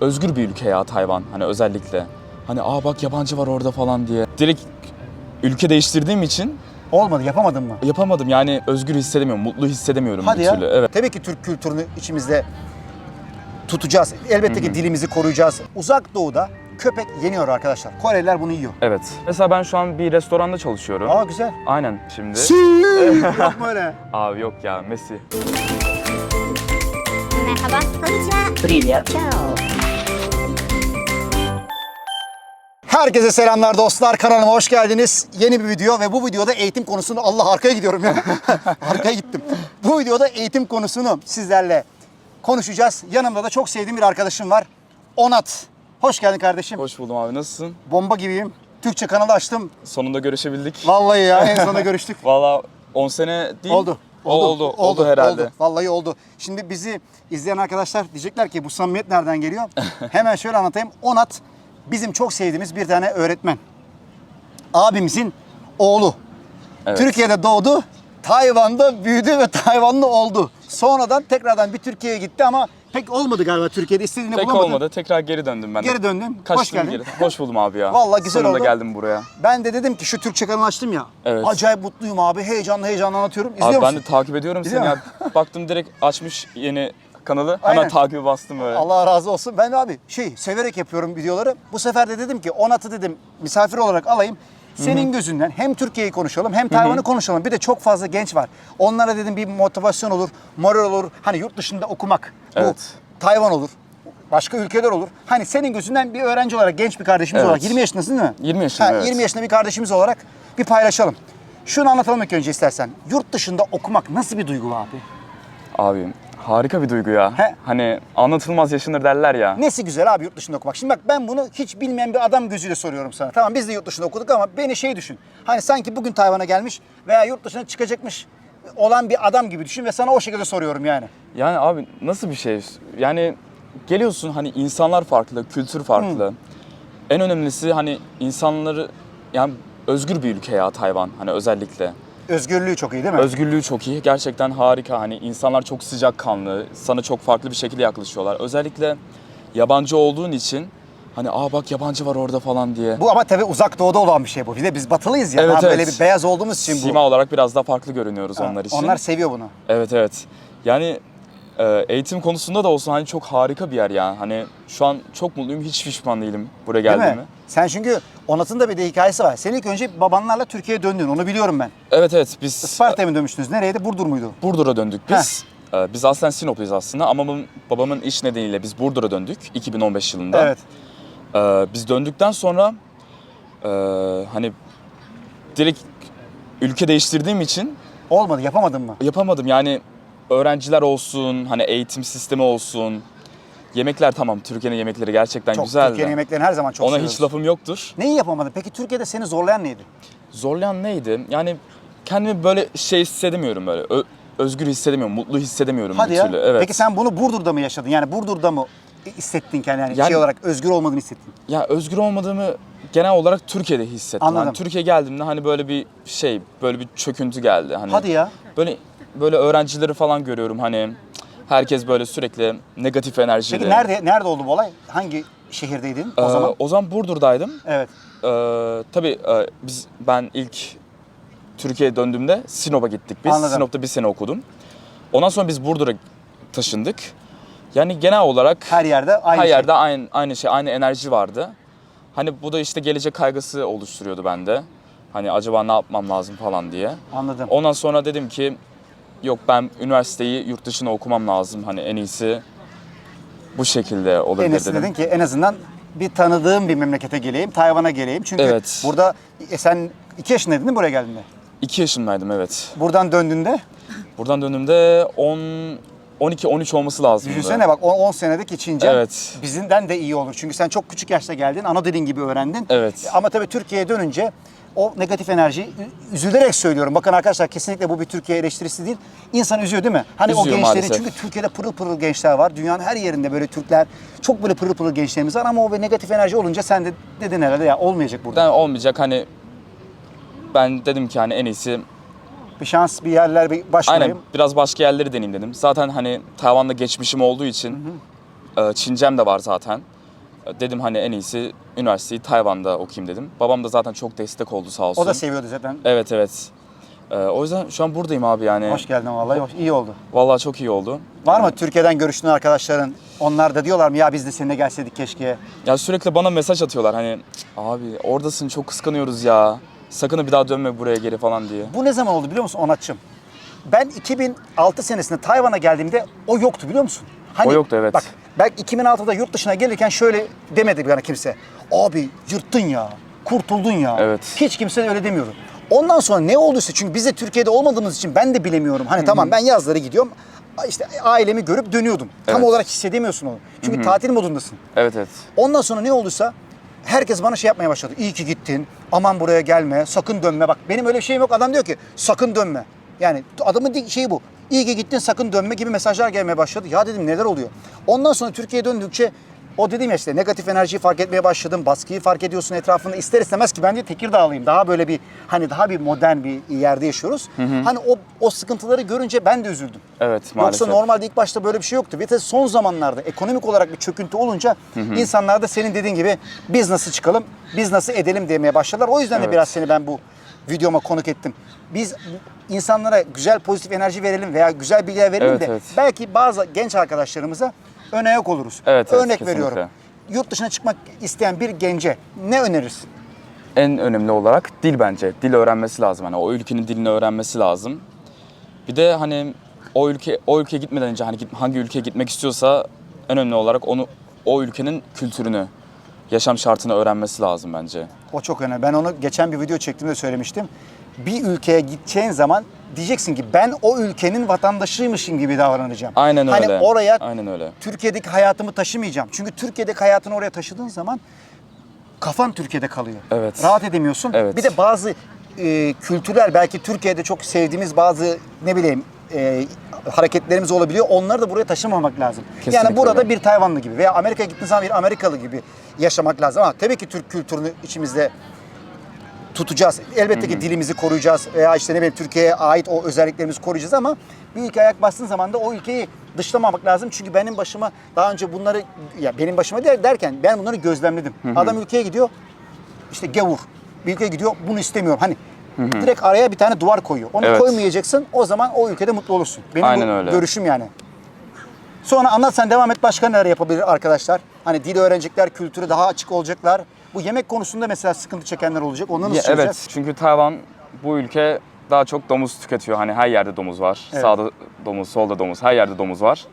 özgür bir ülke ya Tayvan hani özellikle. Hani aa bak yabancı var orada falan diye. Direkt ülke değiştirdiğim için Olmadı, yapamadın mı? yapamadım. Yani özgür hissedemiyorum, mutlu hissedemiyorum Hadi bir ya. türlü. Evet. Tabii ki Türk kültürünü içimizde tutacağız. Elbette ki dilimizi koruyacağız. Uzak Doğu'da köpek yeniyor arkadaşlar. Koreliler bunu yiyor. Evet. Mesela ben şu an bir restoranda çalışıyorum. Aa güzel. Aynen şimdi. Mu öyle? Abi yok ya Messi. Merhaba. Konnichiwa. Привет. Ciao. Herkese selamlar dostlar. Kanalıma hoş geldiniz. Yeni bir video ve bu videoda eğitim konusunu Allah arkaya gidiyorum ya. arkaya gittim. Bu videoda eğitim konusunu sizlerle konuşacağız. Yanımda da çok sevdiğim bir arkadaşım var. Onat. Hoş geldin kardeşim. Hoş buldum abi nasılsın? Bomba gibiyim. Türkçe kanalı açtım. Sonunda görüşebildik. Vallahi ya en sonunda görüştük. Valla 10 sene değil. Oldu. Oldu. Oldu, oldu, herhalde. Oldu. Vallahi oldu. Şimdi bizi izleyen arkadaşlar diyecekler ki bu samimiyet nereden geliyor? Hemen şöyle anlatayım. Onat bizim çok sevdiğimiz bir tane öğretmen. Abimizin oğlu. Evet. Türkiye'de doğdu. Tayvan'da büyüdü ve Tayvanlı oldu. Sonradan tekrardan bir Türkiye'ye gitti ama pek olmadı galiba Türkiye'de istediğini Pek olmadı. Tekrar geri döndüm ben de. Geri döndün. Kaçtım Hoş geldin. geri. Hoş buldum abi ya. Vallahi güzel Sonunda oldu. geldim buraya. Ben de dedim ki şu Türkçe kanalı açtım ya. Evet. Acayip mutluyum abi. Heyecanlı heyecanlı anlatıyorum. İzliyor Abi musun? ben de takip ediyorum İzliyor seni ya. Baktım direkt açmış yeni kanalı. Aynen. Hemen takibi bastım öyle. Allah razı olsun. Ben de abi şey severek yapıyorum videoları. Bu sefer de dedim ki Onat'ı dedim misafir olarak alayım. Senin gözünden hem Türkiye'yi konuşalım hem Tayvan'ı konuşalım. Bir de çok fazla genç var. Onlara dedim bir motivasyon olur, moral olur. Hani yurt dışında okumak. Evet. Bu Tayvan olur. Başka ülkeler olur. Hani senin gözünden bir öğrenci olarak, genç bir kardeşimiz Evet. olarak 20 yaşındasın değil mi? 20 yaşındayım, evet. 20 yaşında bir kardeşimiz olarak bir paylaşalım. Şunu anlatalım ilk önce istersen. Yurt dışında okumak nasıl bir duygu abi? Abi harika bir duygu ya. He. Hani anlatılmaz yaşanır derler ya. Nesi güzel abi yurt dışında okumak? Şimdi bak ben bunu hiç bilmeyen bir adam gözüyle soruyorum sana. Tamam biz de yurt dışında okuduk ama beni şey düşün. Hani sanki bugün Tayvan'a gelmiş veya yurt dışına çıkacakmış olan bir adam gibi düşün ve sana o şekilde soruyorum yani. Yani abi nasıl bir şey? Yani geliyorsun hani insanlar farklı, kültür farklı. En önemlisi hani insanları yani özgür bir ülke ya Tayvan hani özellikle. Özgürlüğü çok iyi değil mi? Özgürlüğü çok iyi. Gerçekten harika. Hani insanlar çok sıcakkanlı. Sana çok farklı bir şekilde yaklaşıyorlar. Özellikle yabancı olduğun için hani aa bak yabancı var orada falan diye. bu ama tabii uzak doğuda olan bir şey bu. Bir de biz batılıyız ya. Evet, daha böyle evet. bir beyaz olduğumuz için bu. Sima olarak biraz daha farklı görünüyoruz Ha, onlar için. Onlar seviyor bunu. Evet evet. Yani e, eğitim konusunda da olsun hani çok harika bir yer ya. Hani şu an çok mutluyum. Hiç pişman değilim buraya Değil mi? geldiğime. Sen çünkü Onat'ın da bir de hikayesi var. Sen ilk önce babanlarla Türkiye'ye döndün. Onu biliyorum ben. Evet evet biz Isparta'ya mı dönmüştünüz? Nereydi? Burdur muydu? Burdur'a döndük biz. E, Biz aslen Sinopluyuz aslında ama babamın, babamın iş nedeniyle biz Burdur'a döndük 2015 yılında. Evet. Ee, biz döndükten sonra e, hani direkt ülke değiştirdiğim için Olmadı. Yapamadın mı? yapamadım. Yani öğrenciler olsun, hani eğitim sistemi olsun. Yemekler tamam, Türkiye'nin yemekleri gerçekten Çok. güzeldi. Türkiye'nin yemeklerini her zaman çok Ona seviyoruz. hiç lafım yoktur. Neyi yapamadın? Peki Türkiye'de seni zorlayan neydi? Zorlayan neydi? Yani kendimi böyle şey hissedemiyorum böyle. Ö- özgür hissedemiyorum, mutlu hissedemiyorum Hadi bir ya. türlü. Evet. Peki sen bunu Burdur'da mı yaşadın? Yani Burdur'da mı hissettin kendini? Yani, Yani- şey olarak özgür olmadığını hissettin. Ya özgür olmadığımı genel olarak Türkiye'de hissettim. Anladım. Hani Türkiye geldiğimde hani böyle bir şey, böyle bir çöküntü geldi. Hani Hadi ya. Böyle böyle öğrencileri falan görüyorum hani herkes böyle sürekli negatif enerjili. Peki nerede nerede oldu bu olay? Hangi şehirdeydin o Ee, zaman? o zaman Burdur'daydım. Evet. Ee, tabii e, biz ben ilk Türkiye'ye döndüğümde Sinop'a gittik biz. Anladım. Sinop'ta bir sene okudum. Ondan sonra biz Burdur'a taşındık. Yani genel olarak Her yerde aynı her şey. yerde aynı aynı şey, aynı enerji vardı. Hani bu da işte gelecek kaygısı oluşturuyordu bende. Hani acaba ne yapmam lazım falan diye. Anladım. Ondan sonra dedim ki yok ben üniversiteyi yurt dışına okumam lazım. Hani en iyisi bu şekilde olabilir En iyisi dedim. dedin ki en azından bir tanıdığım bir memlekete geleyim, Tayvan'a geleyim. Çünkü Evet. burada e, sen iki yaşındaydın değil mi buraya geldiğinde? İki yaşındaydım evet. Buradan döndüğünde Buradan döndüğümde 10 12-13 olması lazım. düşünsene bak 10 senedik içince Evet. bizimden de iyi olur. Çünkü sen çok küçük yaşta geldin, ana dilin gibi öğrendin. Evet. Ama tabii Türkiye'ye dönünce o negatif enerji üzülerek söylüyorum. Bakın arkadaşlar kesinlikle bu bir Türkiye eleştirisi değil. İnsan üzüyor değil mi? Hani o Üzüyor gençlerin maalesef. çünkü Türkiye'de pırıl pırıl gençler var. Dünyanın her yerinde böyle Türkler çok böyle pırıl pırıl gençlerimiz var ama o bir negatif enerji olunca sen de dedin herhalde ya olmayacak burada. Ben olmayacak hani ben dedim ki hani en iyisi Bir şans bir yerler bir başlayayım. aynen biraz başka yerleri deneyeyim dedim. Zaten hani Tayvan'da geçmişim olduğu için e, Çincem de var zaten. Dedim hani en iyisi üniversiteyi Tayvan'da okuyayım dedim. Babam da zaten çok destek oldu sağ olsun. O da seviyordu zaten. Evet evet. E, o yüzden şu an buradayım abi yani. Hoş geldin vallahi. Hoş, iyi oldu. Vallahi çok iyi oldu. Var mı Türkiye'den görüştüğün arkadaşların? Onlar da diyorlar mı ya biz de seninle gelseydik keşke. Ya sürekli bana mesaj atıyorlar hani abi oradasın çok kıskanıyoruz ya. Sakın bir daha dönme buraya geri falan diye. Bu ne zaman oldu biliyor musun Onatçım? Ben 2006 senesinde Tayvan'a geldiğimde o yoktu biliyor musun? Hani, O yoktu, evet. Bak ben 2006'da yurt dışına gelirken şöyle demedi bana kimse. Abi yırttın ya, kurtuldun ya. Evet. Hiç kimse öyle demiyordu. Ondan sonra ne olduysa çünkü biz de Türkiye'de olmadığımız için ben de bilemiyorum. Hani tamam ben yazları gidiyorum. işte ailemi görüp dönüyordum. Tam Evet. olarak hissedemiyorsun onu. Çünkü tatil modundasın. Evet evet. Ondan sonra ne olduysa herkes bana şey yapmaya başladı. İyi ki gittin. Aman buraya gelme. Sakın dönme. Bak benim öyle bir şeyim yok. Adam diyor ki sakın dönme. Yani adamın şeyi bu. İyi ki gittin sakın dönme gibi mesajlar gelmeye başladı. Ya dedim neler oluyor? Ondan sonra Türkiye'ye döndükçe o dediğim ya işte negatif enerjiyi fark etmeye başladım. Baskıyı fark ediyorsun etrafında. İster istemez ki ben de Tekirdağlıyım. Daha böyle bir hani daha bir modern bir yerde yaşıyoruz. Hani o o sıkıntıları görünce ben de üzüldüm. Evet maalesef. Yoksa normalde ilk başta böyle bir şey yoktu. De son zamanlarda ekonomik olarak bir çöküntü olunca insanlar da senin dediğin gibi biz nasıl çıkalım, biz nasıl edelim demeye başladılar. O yüzden de Evet. biraz seni ben bu videoma konuk ettim. Biz insanlara güzel pozitif enerji verelim veya güzel bilgiler verelim Evet, de evet. belki bazı genç arkadaşlarımıza ön ayak oluruz. Evet, evet, Örnek kesinlikle. veriyorum. Yurt dışına çıkmak isteyen bir gence ne önerirsin? En önemli olarak dil bence. Dil öğrenmesi lazım. Hani o ülkenin dilini öğrenmesi lazım. Bir de hani o ülke o ülkeye gitmeden önce hani git- hangi ülkeye gitmek istiyorsa en önemli olarak onu o ülkenin kültürünü, yaşam şartını öğrenmesi lazım bence. O çok önemli. Ben onu geçen bir video çektiğimde söylemiştim. Bir ülkeye gideceğin zaman diyeceksin ki ben o ülkenin vatandaşıymışım gibi davranacağım. Aynen hani öyle. oraya Aynen öyle. Türkiye'deki hayatımı taşımayacağım. Çünkü Türkiye'deki hayatını oraya taşıdığın zaman kafan Türkiye'de kalıyor. Evet. Rahat edemiyorsun. Evet. Bir de bazı e, kültürler belki Türkiye'de çok sevdiğimiz bazı ne bileyim e, hareketlerimiz olabiliyor. Onları da buraya taşımamak lazım. yani Kesinlikle burada öyle. bir Tayvanlı gibi veya Amerika'ya gittiğin zaman bir Amerikalı gibi yaşamak lazım. Ama tabii ki Türk kültürünü içimizde tutacağız. Elbette ki dilimizi koruyacağız veya işte ne bileyim Türkiye'ye ait o özelliklerimizi koruyacağız ama bir ülke ayak bastığın zaman da o ülkeyi dışlamamak lazım. Çünkü benim başıma daha önce bunları ya benim başıma der, derken ben bunları gözlemledim. Adam ülkeye gidiyor işte gavur. Bir ülkeye gidiyor bunu istemiyorum. Hani direkt araya bir tane duvar koyuyor. Onu Evet. koymayacaksın o zaman o ülkede mutlu olursun. Benim Aynen bu öyle. görüşüm yani. Sonra anlat sen devam et başka neler yapabilir arkadaşlar? Hani dil öğrenecekler, kültürü daha açık olacaklar. Bu yemek konusunda mesela sıkıntı çekenler olacak. Onu nasıl Ya, çözeceğiz? evet çünkü Tayvan bu ülke daha çok domuz tüketiyor. Hani her yerde domuz var. Evet. Sağda domuz, solda domuz, her yerde domuz var.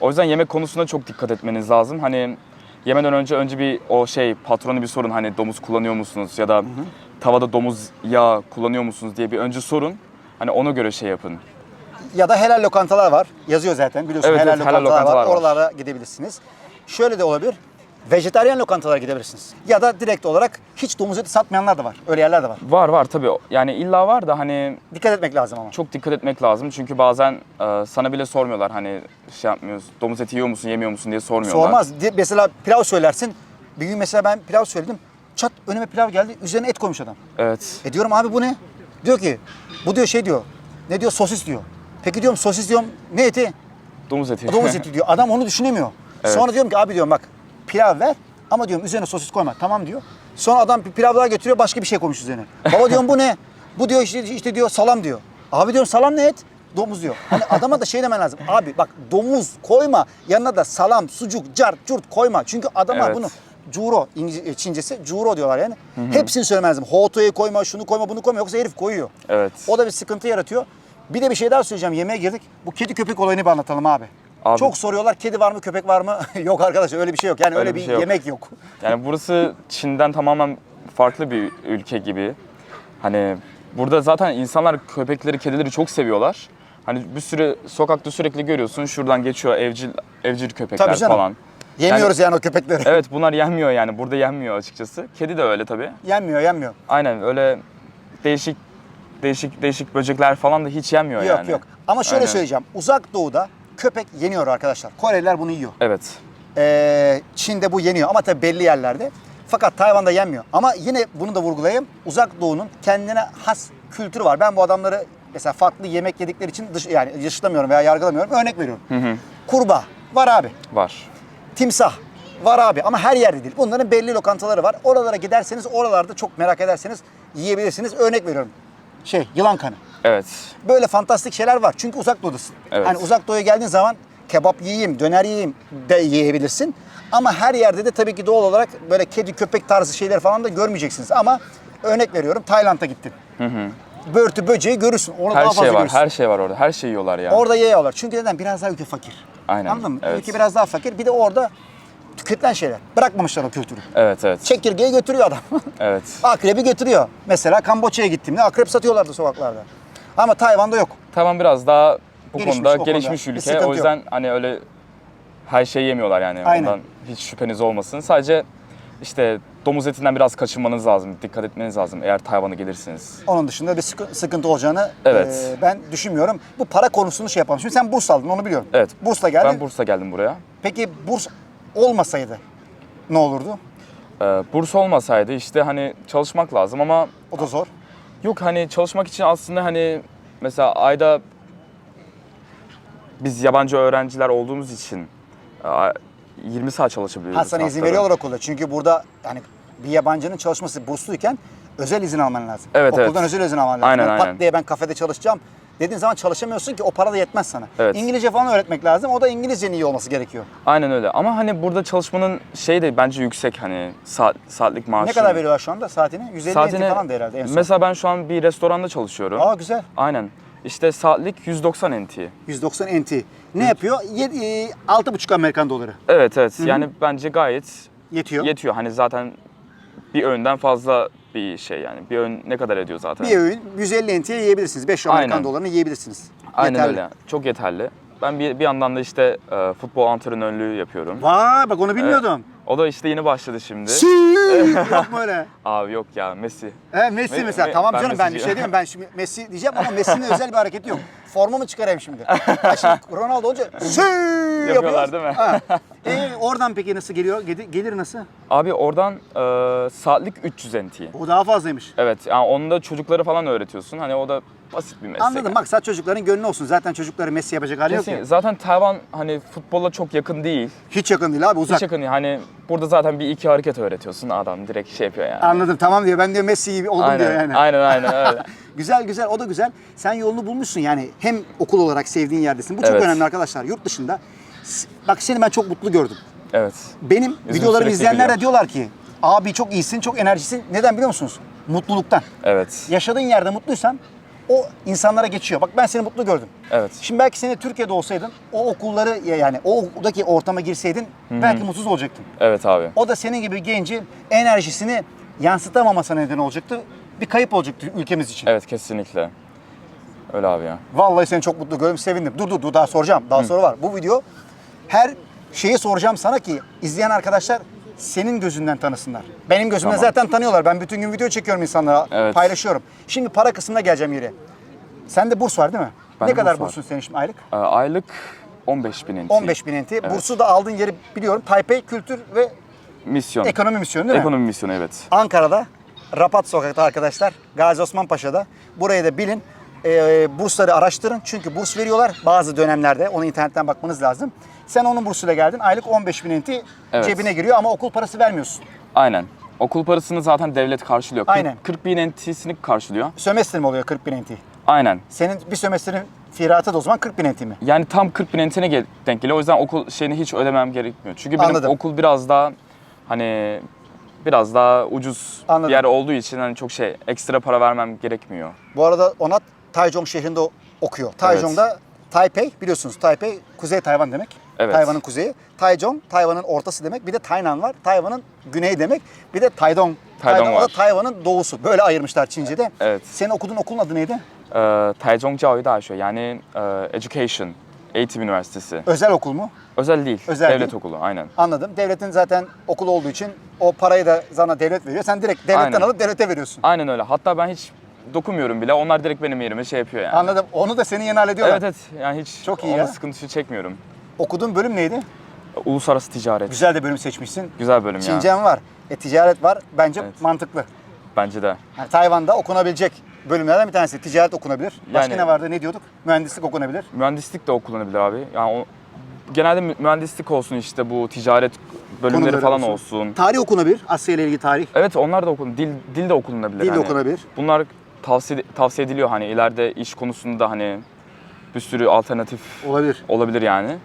O yüzden yemek konusunda çok dikkat etmeniz lazım. Hani yemeden önce önce bir o şey patronu bir sorun hani domuz kullanıyor musunuz ya da tavada domuz yağı kullanıyor musunuz diye bir önce sorun. Hani ona göre şey yapın. Ya da helal lokantalar var. Yazıyor zaten biliyorsun Evet, helal, evet, helal lokantalar, var. lokantalar var. Oralara gidebilirsiniz. Şöyle de olabilir. Vejetaryen lokantalara gidebilirsiniz. Ya da direkt olarak hiç domuz eti satmayanlar da var. Öyle yerler de var. Var var tabii. Yani illa var da hani Dikkat etmek lazım ama. çok dikkat etmek lazım. Çünkü bazen e, sana bile sormuyorlar hani şey yapmıyoruz. Domuz eti yiyor musun, yemiyor musun diye sormuyorlar. Sormaz. Di- Mesela pilav söylersin. Bir gün mesela ben pilav söyledim. Çat önüme pilav geldi. Üzerine et koymuş adam. Evet. E diyorum abi bu ne? Diyor ki bu diyor şey diyor. Ne diyor sosis diyor. Peki diyorum sosis diyorum ne eti? Domuz eti. Domuz eti diyor. Adam onu düşünemiyor. Evet. Sonra diyorum ki abi diyorum bak pilav ver ama diyorum üzerine sosis koyma. Tamam diyor. Sonra adam bir pilav daha getiriyor başka bir şey koymuş üzerine. Baba diyorum bu ne? Bu diyor işte, işte diyor salam diyor. Abi diyorum salam ne et? Domuz diyor. Hani adama da şey demen lazım. Abi bak domuz koyma. Yanına da salam, sucuk, cart, curt koyma. Çünkü adama Evet. bunu Curo, İngiliz- Çincesi Curo diyorlar yani. Hepsini söylemen lazım. Hotoyu koyma, şunu koyma, bunu koyma. Yoksa herif koyuyor. Evet. O da bir sıkıntı yaratıyor. Bir de bir şey daha söyleyeceğim. Yemeğe girdik. Bu kedi köpek olayını bir anlatalım abi. Abi- Çok soruyorlar kedi var mı köpek var mı? yok arkadaşlar öyle bir şey yok. Yani öyle, Öyle bir, bir şey yok. yemek yok. Yani burası Çin'den tamamen farklı bir ülke gibi. Hani burada zaten insanlar köpekleri, kedileri çok seviyorlar. Hani bir sürü sokakta sürekli görüyorsun. Şuradan geçiyor evcil evcil köpekler Tabii canım. falan. Yemiyoruz yani, o köpekleri. Evet bunlar yenmiyor yani. Burada yenmiyor açıkçası. Kedi de öyle tabii. Yenmiyor yenmiyor. Aynen öyle değişik değişik değişik böcekler falan da hiç yenmiyor Yok yani. yok. Ama şöyle Aynen. söyleyeceğim. Uzak doğuda köpek yeniyor arkadaşlar. Koreliler bunu yiyor. Evet. Ee, Çin'de bu yeniyor ama tabii belli yerlerde. Fakat Tayvan'da yenmiyor. Ama yine bunu da vurgulayayım. Uzak Doğu'nun kendine has kültürü var. Ben bu adamları mesela farklı yemek yedikleri için dış, yani dışlamıyorum veya yargılamıyorum. Örnek veriyorum. Kurbağa var abi. Var. Timsah var abi ama her yerde değil. Bunların belli lokantaları var. Oralara giderseniz oralarda çok merak ederseniz yiyebilirsiniz. Örnek veriyorum. Şey yılan kanı. Evet. Böyle fantastik şeyler var. Çünkü uzak doğudasın. Evet. Hani uzak doğuya geldiğin zaman kebap yiyeyim, döner yiyeyim de yiyebilirsin. Ama her yerde de tabii ki doğal olarak böyle kedi, köpek tarzı şeyler falan da görmeyeceksiniz. Ama örnek veriyorum Tayland'a gittin. Börtü, böceği görürsün. Orada Her daha fazla şey var. görürsün. Her şey var orada. Her şeyi yiyorlar ya. Orada yiyorlar. Çünkü neden? Biraz daha ülke fakir. Aynen, Anladın mı? evet. Ülke biraz daha fakir. Bir de orada tüketilen şeyler. Bırakmamışlar o kültürü. Evet evet. Çekirgeyi götürüyor adam. Evet. Akrebi götürüyor. Mesela Kamboçya'ya gittiğimde akrep satıyorlardı sokaklarda. Ama Tayvan'da yok. Tamam biraz daha bu Gelişmiş, konuda konuda. gelişmiş Bir ülke. O yok. yüzden hani öyle her şeyi yemiyorlar yani. Aynen. Ondan hiç şüpheniz olmasın. Sadece işte domuz etinden biraz kaçınmanız lazım. Dikkat etmeniz lazım eğer Tayvan'a gelirsiniz. Onun dışında bir sıkı- sıkıntı olacağını Evet. e, ben düşünmüyorum. Bu para konusunu şey yapalım. Şimdi sen burs aldın onu biliyorum. Evet. Bursla geldin. Ben Bursa geldim buraya. Peki burs olmasaydı ne olurdu? Ee, burs olmasaydı işte hani çalışmak lazım ama O da zor. yok hani çalışmak için aslında hani mesela ayda biz yabancı öğrenciler olduğumuz için e, 20 saat çalışabiliyoruz. Ha sana izin haftada. veriyorlar okulda. Çünkü burada yani bir yabancının çalışması bursluyken özel izin alman lazım. Evet, Okuldan evet. özel izin alman lazım. Aynen, Yani pat aynen. diye ben kafede çalışacağım dediğin zaman çalışamıyorsun ki o para da yetmez sana. Evet. İngilizce falan öğretmek lazım. O da İngilizcenin iyi olması gerekiyor. Aynen öyle. Ama hani burada çalışmanın şey de bence yüksek hani saat, saatlik maaşı. Ne kadar veriyorlar şu anda saatini? 150 Saatine, falan da herhalde en son. Mesela ben şu an bir restoranda çalışıyorum. Aa güzel. Aynen. İşte saatlik 190 NT. 190 NT. Ne yapıyor? Yedi- e, 6,5 Amerikan doları. Evet evet. Yani bence gayet Yetiyor. yetiyor. Hani zaten bir öğünden fazla bir şey yani. Bir öğün ne kadar ediyor zaten? bir öğün 150 NT'ye yiyebilirsiniz. 5 Amerikan Aynen. dolarını yiyebilirsiniz. Aynen Yeterli. öyle. Çok yeterli. Ben bir, bir yandan da işte e, futbol antrenörlüğü yapıyorum. Vay bak onu bilmiyordum. O da işte yeni başladı şimdi. Yok mu öyle? Abi yok ya Messi. He, Messi Me- mesela. me- tamam ben canım ben bir Messi'ciyim. şey diyeyim. Ben şimdi Messi diyeceğim ama Messi'nin özel bir hareketi yok. Forma mı çıkarayım şimdi? Ha şimdi Ronaldo olunca sü Yapıyorlar değil mi? Ha. E, oradan peki nasıl geliyor? Gedi- Gelir nasıl? Abi oradan e, saatlik 300 NT. O daha fazlaymış. Evet yani onu da çocuklara falan öğretiyorsun. Hani o da basit bir meslek. Anladım. Maksat çocukların gönlü olsun. Zaten çocukları Messi yapacak hali yok Kesin. ki. Zaten Tayvan hani futbolla çok yakın değil. Hiç yakın değil abi uzak. Hiç yakın değil. Hani burada zaten bir iki hareket öğretiyorsun. Adam direkt şey yapıyor yani. Anladım tamam diyor. Ben diyor Messi gibi oldum aynen, diyor yani. Aynen aynen öyle. Güzel güzel o da güzel. Sen yolunu bulmuşsun yani hem okul olarak sevdiğin yerdesin. Bu çok Evet. önemli arkadaşlar. Yurt dışında bak seni ben çok mutlu gördüm. evet. Benim Yüzün videolarımı izleyenler de gülüyor. diyorlar ki abi çok iyisin, çok enerjisin. Neden biliyor musunuz? Mutluluktan. Evet. Yaşadığın yerde mutluysan o insanlara geçiyor. Bak ben seni mutlu gördüm. Evet. Şimdi belki seni Türkiye'de olsaydın o okulları yani o okuldaki ortama girseydin belki mutsuz olacaktın. Evet abi. O da senin gibi genci enerjisini yansıtamamasına neden olacaktı. Bir kayıp olacaktı ülkemiz için. Evet kesinlikle. Öyle abi ya. Vallahi seni çok mutlu gördüm, sevindim. Dur dur dur daha soracağım. Daha soru var. Bu video her şeyi soracağım sana ki izleyen arkadaşlar senin gözünden tanısınlar. Benim gözümden Tamam. zaten tanıyorlar. Ben bütün gün video çekiyorum insanlara, Evet. paylaşıyorum. Şimdi para kısmına geleceğim yere. Sende burs var değil mi? Bende ne kadar burs var. bursun senin şimdi aylık? Ee, aylık 15 bin NT. 15 bin NT. Bursu da aldığın yeri biliyorum. Taipei Kültür ve Misyon. Ekonomi Misyonu değil mi? Ekonomi misyonu evet. Ankara'da, Rapat Sokak'ta arkadaşlar, Gazi Osman Paşa'da. Burayı da bilin. Ee, bursları araştırın çünkü burs veriyorlar bazı dönemlerde. Onu internetten bakmanız lazım. Sen onun bursuyla geldin. Aylık 15 bin NT Evet. cebine giriyor ama okul parası vermiyorsun. Aynen. Okul parasını zaten devlet karşılıyor. 40, Aynen. 40 bin NT'sini karşılıyor. Sömestr mi oluyor 40 bin NT? Aynen. Senin bir sömestrin firatı da o zaman 40 bin NT mi? Yani tam 40 bin NT'ne gel- denk geliyor. O yüzden okul şeyini hiç ödemem gerekmiyor. Çünkü benim Anladım. okul biraz daha hani biraz daha ucuz Anladım. bir yer olduğu için hani çok şey ekstra para vermem gerekmiyor. Bu arada Onat Taichung şehrinde okuyor. Taichung'da Taipei biliyorsunuz Taipei Kuzey Tayvan demek. Evet. Tayvan'ın kuzeyi. Taichung Tayvan'ın ortası demek. Bir de Taynan var. Tayvan'ın güneyi demek. Bir de Taidong. Taidong var. Tayvan'ın doğusu. Böyle ayırmışlar Çince'de. Evet. Senin okuduğun okulun adı neydi? Ee, Taichung Jiaoyu Daşö yani e, Education, Eğitim Üniversitesi. Özel okul mu? Özel değil, Özel devlet değil. okulu aynen. Anladım. Devletin zaten okulu olduğu için o parayı da sana devlet veriyor. Sen direkt devletten Aynen. alıp devlete veriyorsun. Aynen öyle. Hatta ben hiç dokunmuyorum bile. Onlar direkt benim yerime şey yapıyor yani. Anladım. Onu da senin yerine hallediyorlar. Evet evet. Yani hiç Çok iyi ya. sıkıntı çekmiyorum. Okuduğun bölüm neydi? Uluslararası ticaret. Güzel de bölüm seçmişsin. Güzel bölüm ya. Çincen var. E, ticaret var. Bence Evet. mantıklı. Bence de. Yani Tayvan'da okunabilecek bölümlerden bir tanesi. Ticaret okunabilir. Başka Yani- ne vardı? Ne diyorduk? Mühendislik okunabilir. Mühendislik de okunabilir abi. Yani o, genelde mü- mühendislik olsun işte bu ticaret bölümleri Konuları falan olsun. Tarih okunabilir. Asya ile ilgili tarih. Evet onlar da okun dil dil de okunabilir. Dil de hani. okunabilir. Bunlar tavsiye tavsiye ediliyor hani ileride iş konusunda hani bir sürü alternatif Olabilir. olabilir yani.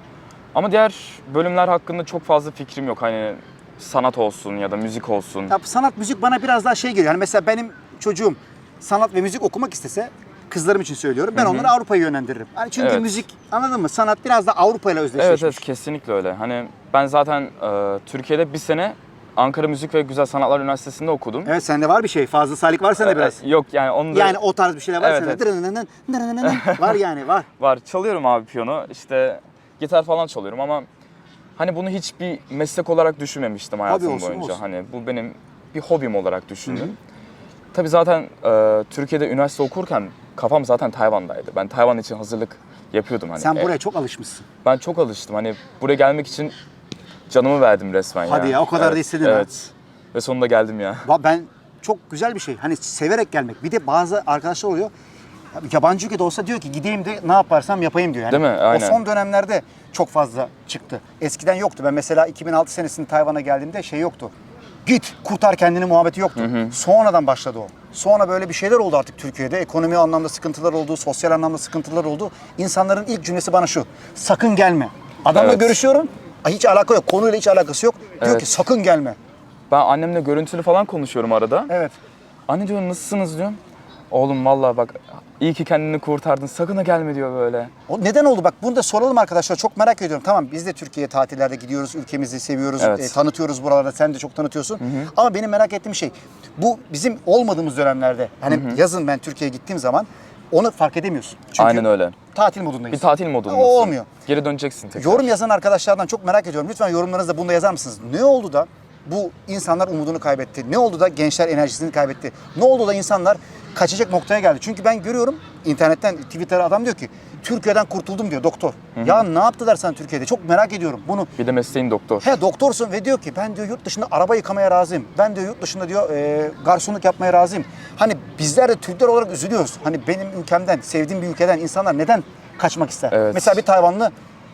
Ama diğer bölümler hakkında çok fazla fikrim yok. Hani sanat olsun ya da müzik olsun. Ya sanat müzik bana biraz daha şey geliyor. Yani mesela benim çocuğum sanat ve müzik okumak istese kızlarım için söylüyorum. Ben onları Avrupa'ya yönlendiririm. Yani çünkü Evet. müzik anladın mı? Sanat biraz da Avrupa ile özdeşleşmiş. Evet evet kesinlikle öyle. Hani ben zaten e, Türkiye'de bir sene Ankara Müzik ve Güzel Sanatlar Üniversitesi'nde okudum. Evet sende var bir şey. Fazla salik var sende biraz. Yok yani onu da Yani o tarz bir şeyler var Evet, sende. dırınınının. var yani var. var. Çalıyorum abi piyano. İşte gitar falan çalıyorum ama hani bunu hiç bir meslek olarak düşünmemiştim hayatım olsun, boyunca. olsun. Hani bu benim bir hobim olarak düşündüm. Tabii zaten e, Türkiye'de üniversite okurken kafam zaten Tayvan'daydı. Ben Tayvan için hazırlık yapıyordum hani. Sen E, buraya çok alışmışsın. Ben çok alıştım. Hani buraya gelmek için canımı verdim resmen Hadi ya, o kadar da istedin ha. Evet. Ve sonunda geldim ya. Ben çok güzel bir şey. Hani severek gelmek. Bir de bazı arkadaşlar oluyor. ya Yabancı ülkede olsa diyor ki gideyim de ne yaparsam yapayım diyor. Yani Değil mi? Aynen. O son dönemlerde çok fazla çıktı. Eskiden yoktu. Ben mesela 2006 senesinde Tayvan'a geldiğimde şey yoktu. Git kurtar kendini muhabbeti yoktu. Sonradan başladı o. Sonra böyle bir şeyler oldu artık Türkiye'de. Ekonomi anlamda sıkıntılar oldu, sosyal anlamda sıkıntılar oldu. İnsanların ilk cümlesi bana şu. Sakın gelme. Adamla Evet. görüşüyorum. Hiç alaka yok. Konuyla hiç alakası yok. Diyor Evet. ki sakın gelme. Ben annemle görüntülü falan konuşuyorum arada. Evet. Anne diyorum nasılsınız diyorum. Oğlum vallahi bak iyi ki kendini kurtardın sakın ha gelme diyor böyle. O neden oldu? Bak bunu da soralım arkadaşlar. Çok merak ediyorum. Tamam biz de Türkiye'ye tatillerde gidiyoruz. Ülkemizi seviyoruz. Evet. e, tanıtıyoruz buralarda. Sen de çok tanıtıyorsun. Ama benim merak ettiğim şey bu bizim olmadığımız dönemlerde. Hani yazın ben Türkiye'ye gittiğim zaman onu fark edemiyorsun. Çünkü Aynen öyle. tatil modundayız. Bir tatil modundasın. O olmuyor. Geri döneceksin tekrar. Yorum yazan arkadaşlardan çok merak ediyorum. Lütfen yorumlarınızda bunu da yazar mısınız? Ne oldu da bu insanlar umudunu kaybetti? Ne oldu da gençler enerjisini kaybetti? Ne oldu da insanlar kaçacak noktaya geldi? Çünkü ben görüyorum internetten Twitter'a adam diyor ki Türkiye'den kurtuldum diyor doktor. Ya ne yaptılar sen Türkiye'de? Çok merak ediyorum bunu. Bir de mesleğin doktor. He doktorsun ve diyor ki ben diyor yurt dışında araba yıkamaya razıyım. Ben diyor yurt dışında diyor e, garsonluk yapmaya razıyım. Hani bizler de Türkler olarak üzülüyoruz. Hani benim ülkemden, sevdiğim bir ülkeden insanlar neden kaçmak ister? Evet. Mesela bir Tayvanlı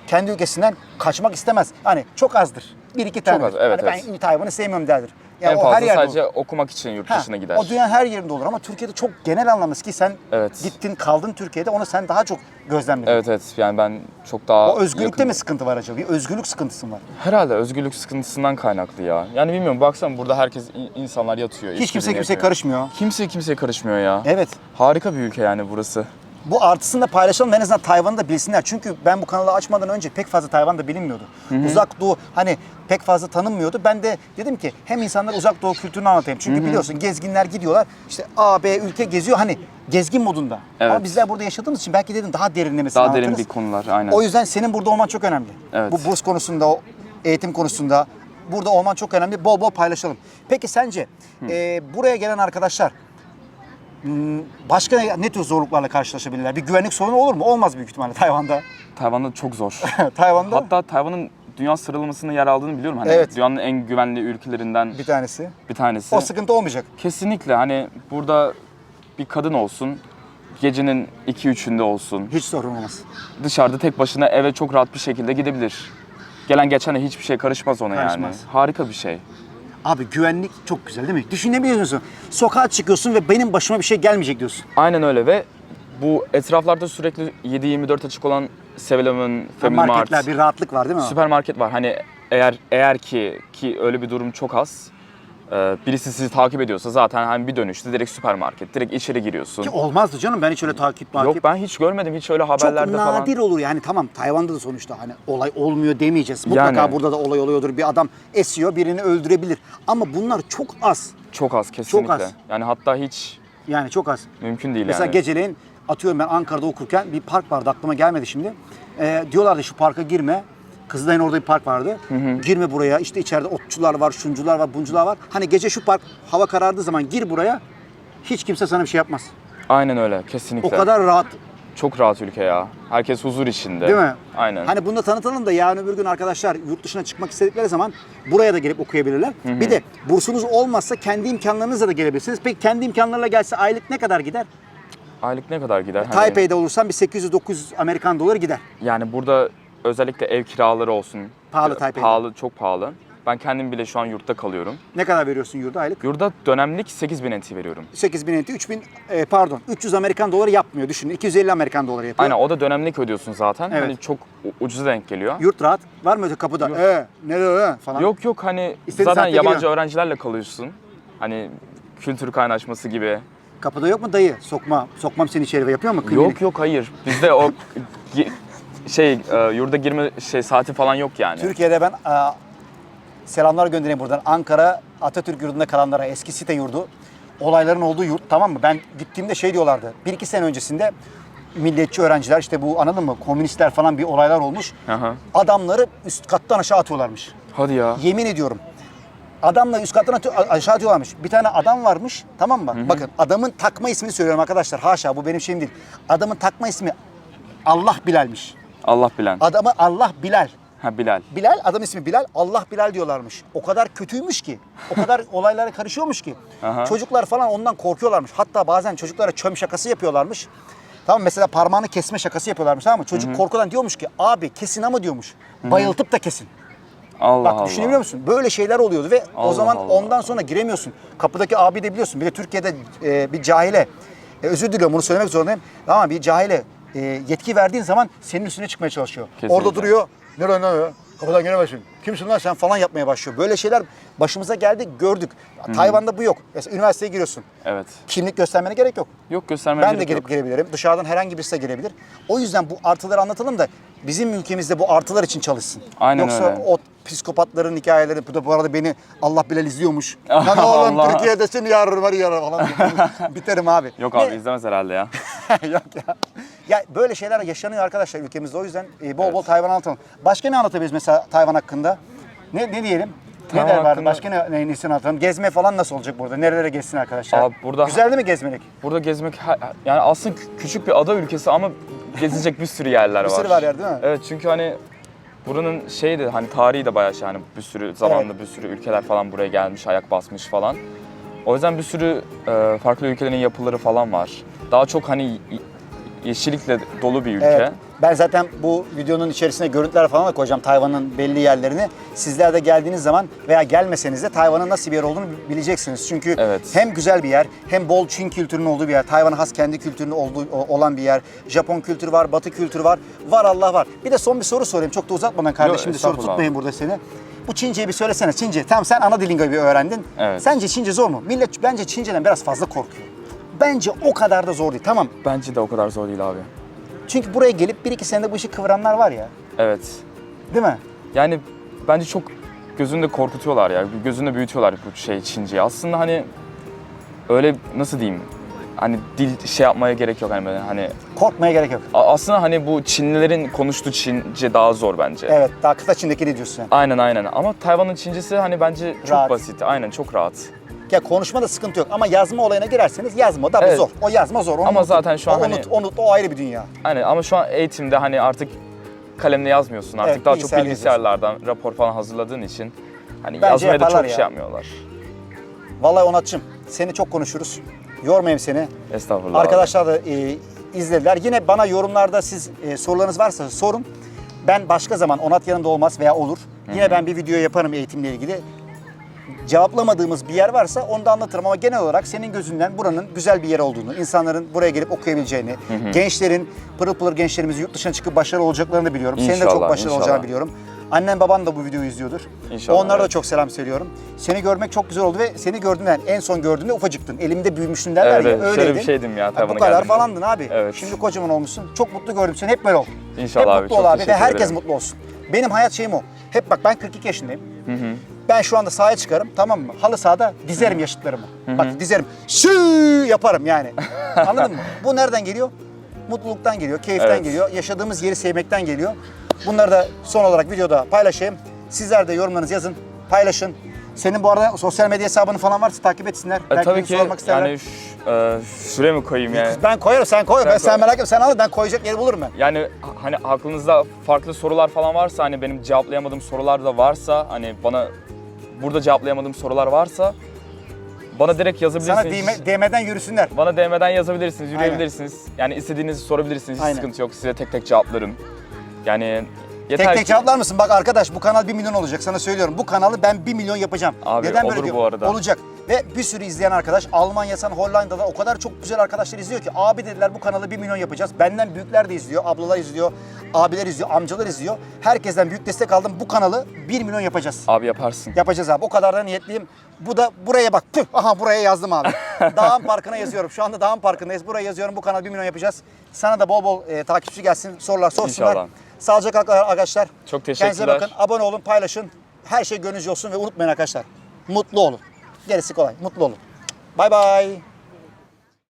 kendi ülkesinden kaçmak istemez. Hani çok azdır. Bir iki tane. az, evet, hani ben Tayvan'ı sevmiyorum derdir. Yani en o fazla her yerde sadece olur. okumak için yurt dışına gider. O dünyanın her yerinde olur ama Türkiye'de çok genel anlamda ki sen Evet. gittin kaldın Türkiye'de onu sen daha çok gözlemledin. Evet evet yani ben çok daha O özgürlükte yakınım. mi sıkıntı var acaba? Bir özgürlük sıkıntısı mı var? Herhalde özgürlük sıkıntısından kaynaklı ya. Yani bilmiyorum baksana burada herkes in- insanlar yatıyor. Hiç kimse kimseye karışmıyor. Kimse kimseye karışmıyor ya. Evet. Harika bir ülke yani burası. Bu artısını da paylaşalım en azından Tayvan'ı da bilsinler. Çünkü ben bu kanalı açmadan önce pek fazla Tayvan'da bilinmiyordu. Uzak Doğu hani pek fazla tanınmıyordu. Ben de dedim ki hem insanlara Uzak Doğu kültürünü anlatayım. Çünkü biliyorsun gezginler gidiyorlar işte A, B ülke geziyor hani gezgin modunda. Evet. Ama bizler burada yaşadığımız için belki dedim daha derinlemesine Daha derin bir konular aynen. O yüzden senin burada olman çok önemli. Evet. Bu burs konusunda, eğitim konusunda burada olman çok önemli. Bol bol paylaşalım. Peki sence e, buraya gelen arkadaşlar başka ne, ne tür zorluklarla karşılaşabilirler? Bir güvenlik sorunu olur mu? Olmaz büyük ihtimalle Tayvan'da. Tayvan'da çok zor. Tayvan'da Hatta Tayvan'ın dünya sıralamasında yer aldığını biliyorum. Hani Evet. dünyanın en güvenli ülkelerinden bir tanesi. bir tanesi. O sıkıntı olmayacak. Kesinlikle hani burada bir kadın olsun, gecenin 2-3'ünde olsun, Hiç sorun olmaz. dışarıda tek başına eve çok rahat bir şekilde gidebilir. Gelen geçen de hiçbir şey karışmaz ona Karışmaz. yani. Harika bir şey. Abi güvenlik çok güzel değil mi? Düşünebiliyor musun? Sokağa çıkıyorsun ve benim başıma bir şey gelmeyecek diyorsun. Aynen öyle ve bu etraflarda sürekli 7-24 açık olan 7-Eleven, Family Marketler Mart, bir rahatlık var değil mi? süpermarket var. Hani eğer eğer ki ki öyle bir durum çok az. E, Birisi sizi takip ediyorsa zaten hani bir dönüşte direkt süpermarket, direkt içeri giriyorsun. Ki olmazdı canım ben hiç öyle takip takip. Yok ben hiç görmedim hiç öyle Çok haberlerde falan. nadir olur yani tamam Tayvan'da da sonuçta hani olay olmuyor demeyeceğiz. Mutlaka Yani. burada da olay oluyordur. Bir adam esiyor birini öldürebilir. Ama bunlar çok az. Çok az kesinlikle. az. Yani hatta hiç Yani çok az. mümkün değil Mesela yani. geceleyin atıyorum ben Ankara'da okurken bir park vardı aklıma gelmedi şimdi. Ee, diyorlardı şu parka girme. Kızılay'ın orada bir park vardı. Girme buraya işte içeride otçular var, şuncular var, buncular var. Hani gece şu park hava karardığı zaman gir buraya. Hiç kimse sana bir şey yapmaz. Aynen öyle kesinlikle. O kadar rahat Çok rahat ülke ya. Herkes huzur içinde. Değil mi? Aynen. Hani bunu da tanıtalım da yarın öbür gün arkadaşlar yurt dışına çıkmak istedikleri zaman buraya da gelip okuyabilirler. Bir de bursunuz olmazsa kendi imkanlarınızla da gelebilirsiniz. Peki kendi imkanlarla gelse aylık ne kadar gider? Aylık ne kadar gider? Hani Taipei'de olursan bir 800-900 Amerikan doları gider. yani burada özellikle ev kiraları olsun. Pahalı Taipei'de. Pahalı, çok pahalı. Ben kendim bile şu an yurtta kalıyorum. Ne kadar veriyorsun yurda aylık? Yurda dönemlik 8000 NT veriyorum. 8000 NT, 3000 e, pardon 300 Amerikan doları yapmıyor düşünün. 250 Amerikan doları yapıyor. Aynen o da dönemlik ödüyorsun zaten. Evet. Hani çok ucuza denk geliyor. Yurt rahat. Var mı öyle kapıda? Ee, ne öyle falan. Yok yok hani İstediğin zaten yabancı giriyor. öğrencilerle kalıyorsun. Hani kültür kaynaşması gibi. Kapıda yok mu dayı? Sokma. Sokmam seni içeri yapıyor mu? Klinik. Yok yok hayır. Bizde o şey e, yurda girme şey saati falan yok yani. Türkiye'de ben e, selamlar göndereyim buradan. Ankara Atatürk yurdunda kalanlara eski site yurdu. Olayların olduğu yurt tamam mı? Ben gittiğimde şey diyorlardı. Bir iki sene öncesinde milliyetçi öğrenciler işte bu anladın mı? Komünistler falan bir olaylar olmuş. Aha. Adamları üst kattan aşağı atıyorlarmış. Hadi ya. Yemin ediyorum. Adamla üst kattan atıyor, aşağı atıyorlarmış. Bir tane adam varmış tamam mı? Bakın adamın takma ismini söylüyorum arkadaşlar. Haşa bu benim şeyim değil. Adamın takma ismi Allah Bilal'miş. Allah bilen. Adamı Allah Bilal. Ha Bilal. Bilal, adam ismi Bilal, Allah Bilal diyorlarmış. O kadar kötüymüş ki, o kadar olaylara karışıyormuş ki. Aha. Çocuklar falan ondan korkuyorlarmış. Hatta bazen çocuklara çöm şakası yapıyorlarmış. Tamam mesela parmağını kesme şakası yapıyorlarmış tamam mı? Çocuk korkudan diyormuş ki abi kesin ama diyormuş. Bayıltıp da kesin. Allah Bak Allah. düşünebiliyor musun? Böyle şeyler oluyordu ve o Allah zaman Allah. ondan sonra giremiyorsun. Kapıdaki abi de biliyorsun. Bir de Türkiye'de e, bir cahile, e, özür diliyorum bunu söylemek zorundayım. Ama bir cahile e, yetki verdiğin zaman senin üstüne çıkmaya çalışıyor. Kesinlikle. Orada duruyor. Ne lan ne lan? Kapıdan giremezsin. Kimsin lan sen falan yapmaya başlıyor. Böyle şeyler başımıza geldi gördük. Tayvan'da bu yok. Mesela üniversiteye giriyorsun. Evet. Kimlik göstermene gerek yok. Yok göstermeye Ben de gerek gelip yok. girebilirim. Dışarıdan herhangi birisi de gelebilir. O yüzden bu artıları anlatalım da bizim ülkemizde bu artılar için çalışsın. Aynen Yoksa öyle. o psikopatların hikayeleri bu da bu arada beni Allah Bilal izliyormuş. Lan oğlum. Türkiye'de seni yarın var yarın falan. Biterim abi. Yok Ne- abi izlemez herhalde ya. Yok ya. Ya böyle şeyler yaşanıyor arkadaşlar ülkemizde. O yüzden e, bol bol Tayvan anlatalım. Başka ne anlatabiliriz mesela Tayvan hakkında? Ne, ne diyelim? Ne Tayvan der var? hakkında- Başka ne, ne, nesini anlatalım? Gezme falan nasıl olacak burada? Nerelere gezsin arkadaşlar? Abi burada- Güzel değil mi gezmelik? Burada gezmek ha- yani aslında kü- küçük bir ada ülkesi ama gezilecek bir sürü yerler Bir var. sürü var yer değil mi? Evet çünkü hani buranın şeyi de hani tarihi de bayağı şey hani bir sürü zamanda bir sürü ülkeler falan buraya gelmiş, ayak basmış falan. O yüzden bir sürü e, farklı ülkelerin yapıları falan var. Daha çok hani y- yeşillikle dolu bir ülke. Evet. Ben zaten bu videonun içerisine görüntüler falan da koyacağım Tayvan'ın belli yerlerini. Sizler de geldiğiniz zaman veya gelmeseniz de Tayvan'ın nasıl bir yer olduğunu bileceksiniz. Çünkü Evet. hem güzel bir yer, hem bol Çin kültürünün olduğu bir yer, Tayvan'a has kendi kültürünün olduğu olan bir yer. Japon kültürü var, Batı kültürü var. Var Allah var. Bir de son bir soru sorayım. Çok da uzatmadan kardeşim de soru tutmayın burada seni. Bu Çince'yi bir söylesene. Çince. Tamam sen ana dilini bir öğrendin. Evet. Sence Çince zor mu? Millet bence Çince'den biraz fazla korkuyor. Bence o kadar da zor değil. Tamam. Bence de o kadar zor değil abi. Çünkü buraya gelip bir iki senede bu işi kıvıranlar var ya. Evet. Değil mi? Yani bence çok gözünde korkutuyorlar ya. Gözünde büyütüyorlar bu şey Çince'yi. Aslında hani öyle nasıl diyeyim? Hani dil şey yapmaya gerek yok hani böyle hani Korkmaya gerek yok. A- Aslında hani bu Çinlilerin konuştuğu Çince daha zor bence. Evet, daha kıta Çin'deki ne diyorsun? Aynen aynen ama Tayvan'ın Çincesi hani bence çok Rahat. basit. Aynen çok rahat. Ya konuşmada sıkıntı yok ama yazma olayına girerseniz yazma da bu Evet. zor. O yazma zor. Onu Ama unutun. zaten şu an o hani- unut, unut, o ayrı bir dünya. Aynen ama şu an eğitimde hani artık kalemle yazmıyorsun artık Evet, daha çok bilgisayarla bilgisayarlardan rapor falan hazırladığın için hani Bence yazmaya da yaparlar çok ya. şey yapmıyorlar. Vallahi Onatçım seni çok konuşuruz. Yormayayım seni. Estağfurullah. Arkadaşlar da e, izlediler. Yine bana yorumlarda siz e, sorularınız varsa sorun. Ben başka zaman Onat yanımda olmaz veya olur. Yine ben bir video yaparım eğitimle ilgili. Cevaplamadığımız bir yer varsa onu da anlatırım ama genel olarak senin gözünden buranın güzel bir yer olduğunu, insanların buraya gelip okuyabileceğini, gençlerin, pırıl pırıl gençlerimizin yurt dışına çıkıp başarılı olacaklarını biliyorum. Senin de çok İnşallah, başarılı inşallah. olacağını biliyorum. Annen baban da bu videoyu izliyordur. İnşallah, Onlara da evet. çok selam söylüyorum. Seni görmek çok güzel oldu ve seni gördüğümden en son gördüğümde ufacıktın. Elimde büyümüştün derler Evet, ya öyleydin. Şöyle bir şeydim ya Ha, Bu kadar falandın abi. Evet. Şimdi kocaman olmuşsun. Çok mutlu gördüm seni. Hep böyle ol. İnşallah Hep abi, mutlu ol abi ve herkes ederim. mutlu olsun. Benim hayat şeyim o. Hep bak ben 42 yaşındayım. Ben şu anda sahaya çıkarım tamam mı? Halı sahada dizerim yaşıtlarımı. Bak dizerim. Şü yaparım yani. Anladın mı? Bu nereden geliyor? Mutluluktan geliyor, keyiften Evet. geliyor, yaşadığımız yeri sevmekten geliyor. Bunları da son olarak videoda paylaşayım. Sizler de yorumlarınızı yazın, paylaşın. Senin bu arada sosyal medya hesabını falan varsa takip etsinler. E, Belki tabii ki sormak isterler. yani ş- e, şuraya mı koyayım yani? Ben koyarım, sen koy. Ben, Sen sen koy. merak etme, sen al, ben koyacak yeri bulurum ben. Yani hani aklınızda farklı sorular falan varsa hani benim cevaplayamadığım sorular da varsa hani bana burada cevaplayamadığım sorular varsa bana direkt yazabilirsiniz. Sana DM, DM'den yürüsünler. Bana DM'den yazabilirsiniz, yürüyebilirsiniz. Yani istediğinizi sorabilirsiniz. Hiç Aynen. sıkıntı yok. Size tek tek cevaplarım. Yani Yeter tek tek ki- cevaplar mısın? Bak arkadaş bu kanal 1 milyon olacak sana söylüyorum. Bu kanalı ben 1 milyon yapacağım. Abi, Neden olur böyle bu arada. Olacak. Ve bir sürü izleyen arkadaş Almanya'dan Hollanda'da o kadar çok güzel arkadaşlar izliyor ki abi dediler bu kanalı 1 milyon yapacağız. Benden büyükler de izliyor, ablalar izliyor, abiler izliyor, amcalar izliyor. Herkesten büyük destek aldım. Bu kanalı 1 milyon yapacağız. Abi yaparsın. Yapacağız abi. O kadar da niyetliyim. Bu da buraya bak. Tüh. Aha buraya yazdım abi. Dağın Parkı'na yazıyorum. Şu anda Dağın Parkı'ndayız. Buraya yazıyorum. Bu kanal 1 milyon yapacağız. Sana da bol bol e, takipçi gelsin. Sorular sorsunlar. İnşallah. Sağlıcakla arkadaşlar. Çok Kendinize teşekkürler. bakın. Abone olun, paylaşın. Her şey gönlünüzce olsun ve unutmayın arkadaşlar. Mutlu olun. Gerisi kolay. Mutlu olun. Bay bay.